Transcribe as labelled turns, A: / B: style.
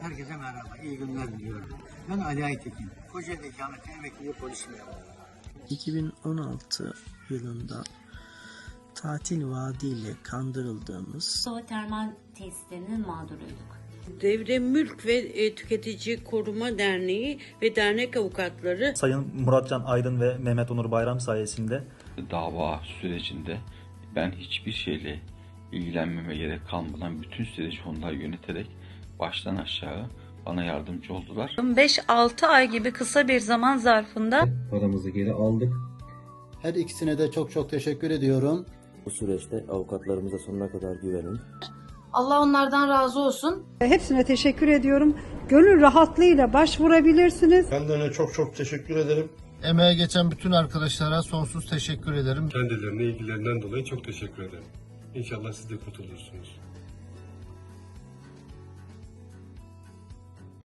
A: Herkese merhaba, iyi günler diliyorum. Ben Ali Aytekin, Kocaeli İkametli Emekli Polis Memuru.
B: 2016 yılında tatil vaadiyle kandırıldığımız
C: Sova Termal Tesislerinin mağduruyduk.
D: Devre Mülk ve e, Tüketici Koruma Derneği ve dernek avukatları
E: Sayın Muratcan Aydın ve Mehmet Onur Bayram sayesinde
F: dava sürecinde ben hiçbir şeyle ilgilenmeme gerek kalmadan bütün süreci onlar yöneterek baştan aşağı bana yardımcı oldular.
G: 5-6 ay gibi kısa bir zaman zarfında
H: paramızı geri aldık.
I: Her ikisine de çok çok teşekkür ediyorum.
J: Bu süreçte avukatlarımıza sonuna kadar güvenin.
K: Allah onlardan razı olsun.
L: Hepsine teşekkür ediyorum. Gönül rahatlığıyla başvurabilirsiniz.
M: Ben de ona çok çok teşekkür ederim.
I: Emeğe geçen bütün arkadaşlara sonsuz teşekkür ederim.
M: Kendilerine ilgilerinden dolayı çok teşekkür ederim. İnşallah siz de kurtulursunuz.